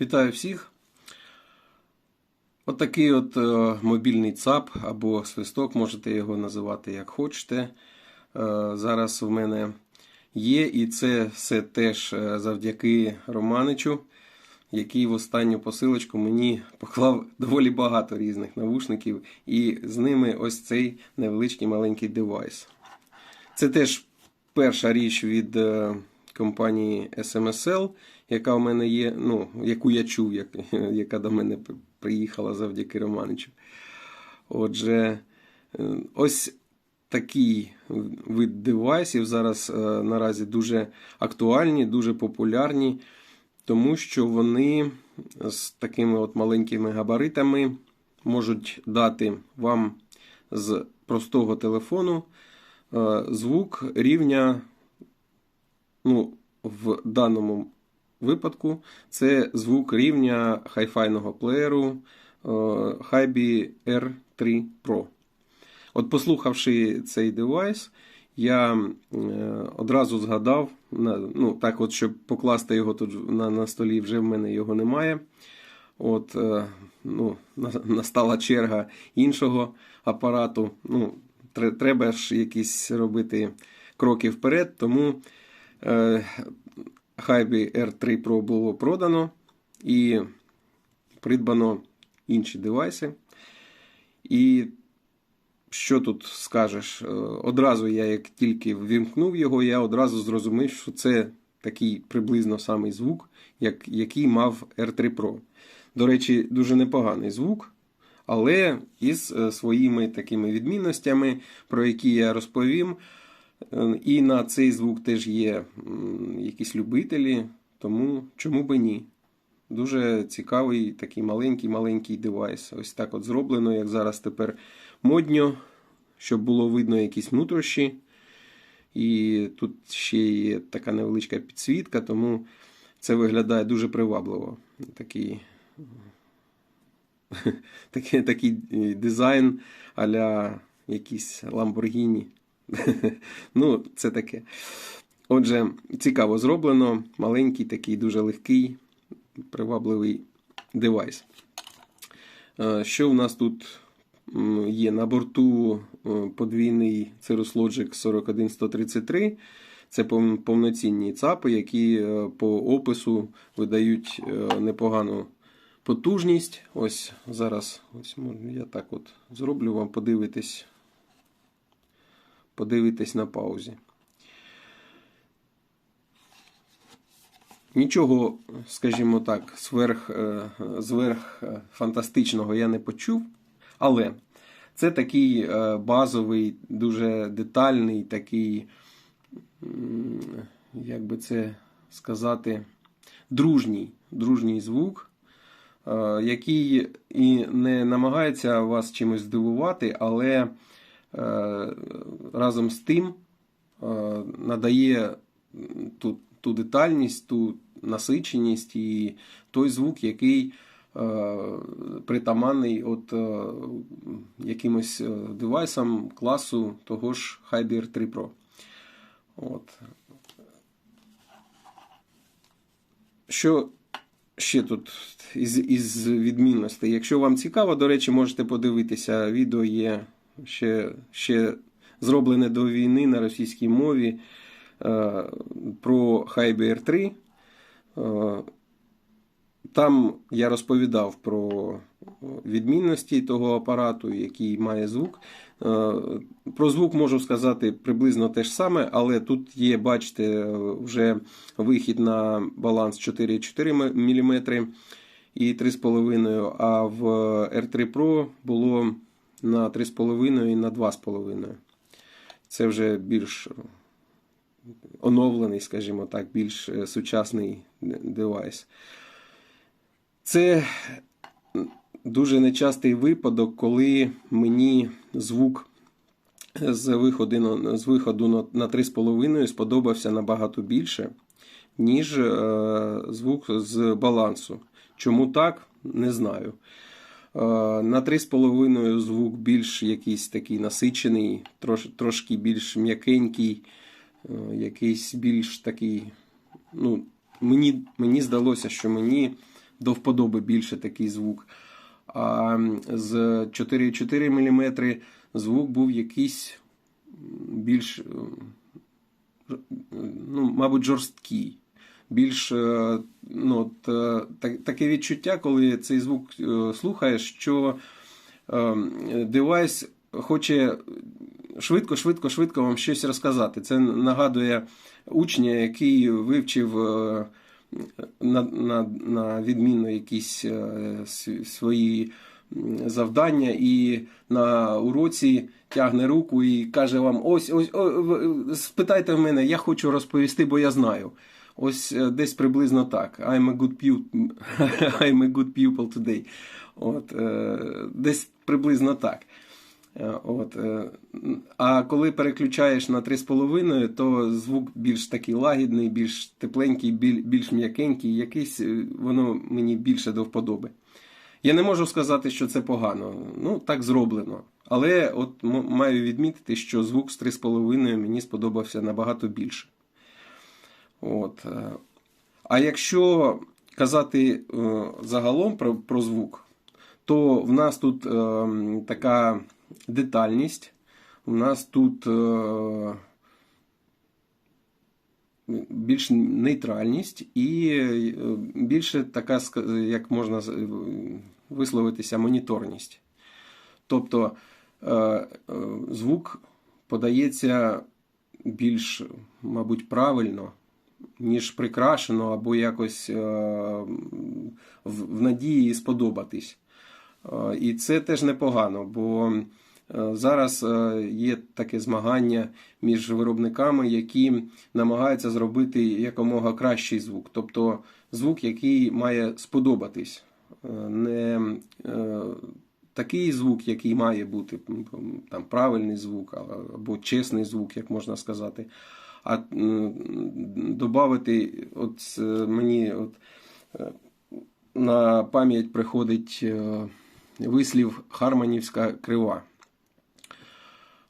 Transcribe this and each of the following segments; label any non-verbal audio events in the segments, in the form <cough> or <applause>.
Вітаю всіх. Отакий от, е, мобільний ЦАП або свисток, можете його називати як хочете. Е, зараз в мене є, і це все теж е, завдяки Романичу, який в останню посилочку мені поклав доволі багато різних навушників, і з ними ось цей невеличкий маленький девайс. Це теж перша річ від компанії SMSL, яка в мене є, ну, яку я чув, як, <laughs> яка до мене приїхала завдяки Романичу. Отже, е, ось такий вид девайсів зараз е, наразі дуже актуальні, дуже популярні, тому що вони з такими от маленькими габаритами можуть дати вам з простого телефону е, звук рівня, ну, в даному випадку, це звук рівня хайфайного плеєру е, Hibi R3 Pro. От послухавши цей девайс, я е, одразу згадав, ну, так от, щоб покласти його тут на, на столі, вже в мене його немає. От, е, ну, настала черга іншого апарату. Ну, треба ж якісь робити кроки вперед, тому Hibi R3 Pro було продано і придбано інші девайси. І що тут скажеш? Е, Одразу я, як тільки ввімкнув його, я одразу зрозумів, що це такий приблизно самий звук, як, який мав R3 Pro. До речі, дуже непоганий звук, але із е, своїми такими відмінностями, про які я розповім. Е, І на цей звук теж є якісь любителі, тому чому би ні? Дуже цікавий такий маленький-маленький девайс. Ось так от зроблено, як зараз тепер модньо, щоб було видно якісь нутрощі. І тут ще є така невеличка підсвітка, тому це виглядає дуже привабливо. Такий, <laughs> такий, такий дизайн а-ля якісь Lamborghini. <laughs> ну, це таке. Отже, цікаво зроблено. Маленький, такий дуже легкий, привабливий девайс. Е, Що в нас тут є? На борту е, подвійний Logic 41133. Це повноцінні ЦАПи, які е, по опису видають непогану потужність. Ось зараз ось я так от зроблю вам подивитись, подивитись на паузі. Нічого, скажімо так, сверх, е, зверх е, фантастичного я не почув, але це такий е, базовий, дуже детальний, такий, як би це сказати, дружній, дружній звук, який і не намагається вас чимось здивувати, але разом з тим е, надає ту, ту детальність, ту насиченість і той звук, який е, притаманний от е, якимось е, девайсам класу того ж Hibi R3 Pro. От. Що ще тут із, із відмінностей? Якщо вам цікаво, до речі, можете подивитися. Відео є ще, ще зроблене до війни на російській мові е, про Hibi R3. Е, Там я розповідав про відмінності того апарату, який має звук. Е, Про звук можу сказати приблизно те ж саме, але тут є, бачите, вже вихід на баланс 4,4 мм і 3,5, а в R3 Pro було на 3,5 і на 2,5. Це вже більш оновлений, скажімо так, більш е, сучасний девайс. Це дуже нечастий випадок, коли мені звук з виходу, з виходу на 3,5 сподобався набагато більше, ніж е, звук з балансу. Чому так, не знаю. Е, На 3,5 звук більш якийсь такий насичений, трош, трошки більш м'якенький, е, якийсь більш такий. Ну, мені, мені здалося, що мені до вподоби більше такий звук. А з 4,4 мм звук був якийсь більш, е, ну, мабуть, жорсткий. Більш е, ну, е, так, таке відчуття, коли цей звук е, слухаєш, що девайс хоче швидко, швидко, швидко вам щось розказати. Це нагадує учня, який вивчив на, на, на відмінно якісь свої завдання, і на уроці тягне руку і каже вам: ось, ось, о, спитайте в мене, я хочу розповісти, бо я знаю. Ось е, десь приблизно так. I'm a good pupil, <laughs> I'm a good pupil today. От, е, десь приблизно так. Е, От, а коли переключаєш на 3,5, то звук більш такий лагідний, більш тепленький, біль- більш м'якенький, якийсь воно мені більше до вподоби. Я не можу сказати, що це погано. Ну, так зроблено. Але от маю відмітити, що звук з 3,5 мені сподобався набагато більше. От. е. А якщо казати е, загалом про, про звук, то в нас тут е, така детальність, у нас тут більш нейтральність і більше така, як можна висловитися, моніторність. Тобто звук подається більш, мабуть, правильно, ніж прикрашено, або якось е, в, надії сподобатись. Е, І це теж непогано, бо е, зараз є таке змагання між виробниками, які намагаються зробити якомога кращий звук. Тобто звук, який має сподобатись. Не такий звук, який має бути там, правильний звук або чесний звук, як можна сказати. А додати, от е, мені от, е, на пам'ять приходить е, вислів Харманівська крива.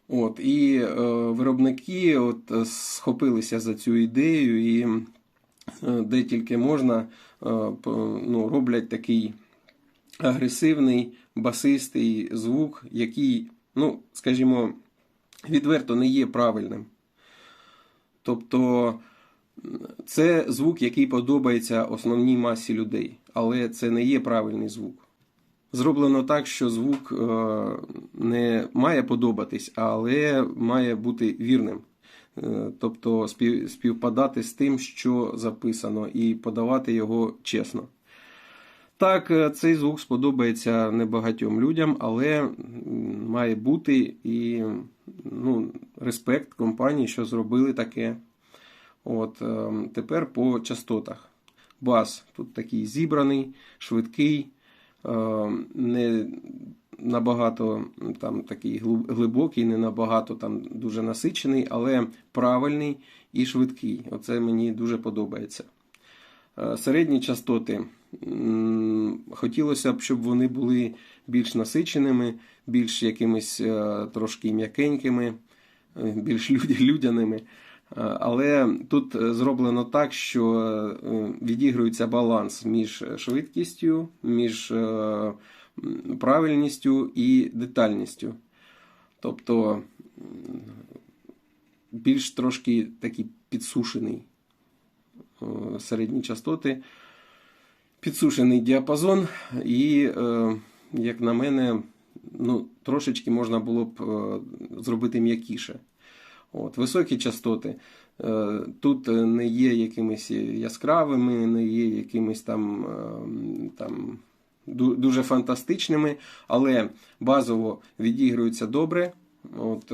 От, і е, виробники от, е, схопилися за цю ідею, і е, де тільки можна, е, ну, роблять такий агресивний, басистий звук, який, ну, скажімо, відверто не є правильним. Тобто це звук, який подобається основній масі людей, але це не є правильний звук. Зроблено так, що звук е, не має подобатись, але має бути вірним. Е, Тобто спів- співпадати з тим, що записано, і подавати його чесно. Так, е, цей звук сподобається небагатьом людям, але має бути і ну, респект компанії, що зробили таке. От, е, тепер по частотах. Бас тут такий зібраний, швидкий, е, не набагато там, такий глибокий, не набагато там, дуже насичений, але правильний і швидкий. Оце мені дуже подобається. Середні частоти. Хотілося б, щоб вони були більш насиченими, більш якимись е, трошки м'якенькими, е, більш людяними. Е, Але тут зроблено так, що відігрується баланс між швидкістю, між правильністю і детальністю. Тобто більш трошки такий підсушений середні частоти, підсушений діапазон, і, е, як на мене, ну, трошечки можна було б е, зробити м'якіше. От, високі частоти. е, Тут не є якимись яскравими, не є якимись там, там дуже фантастичними, але базово відігруються добре. От,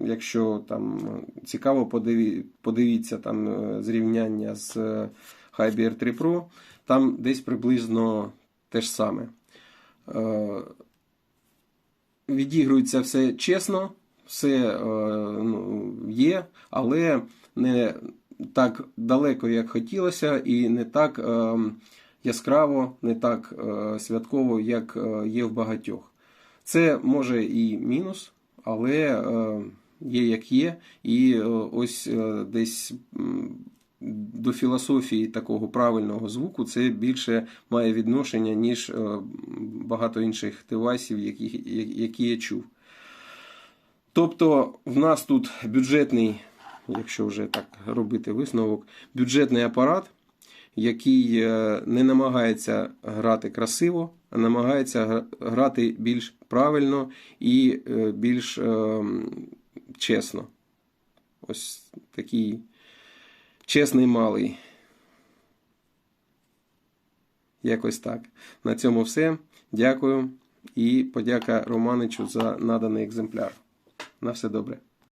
якщо там цікаво, подиві, подивіться там зрівняння з е, HiBR 3 Pro, там десь приблизно те ж саме. Е, відігрується все чесно, все е, ну, є, але не так далеко, як хотілося, і не так е, яскраво, не так святково, як є в багатьох. Це може і мінус, але є як є. І ось десь до філософії такого правильного звуку це більше має відношення, ніж е, багато інших девайсів, які, які я чув. Тобто, в нас тут бюджетний, якщо вже так робити висновок, бюджетний апарат, який е, не намагається грати красиво, а намагається грати більш правильно і е, більш е, чесно. Ось такий чесний малий. Якось так. На цьому все. Дякую. І подяка Романичу за наданий екземпляр. На все добре.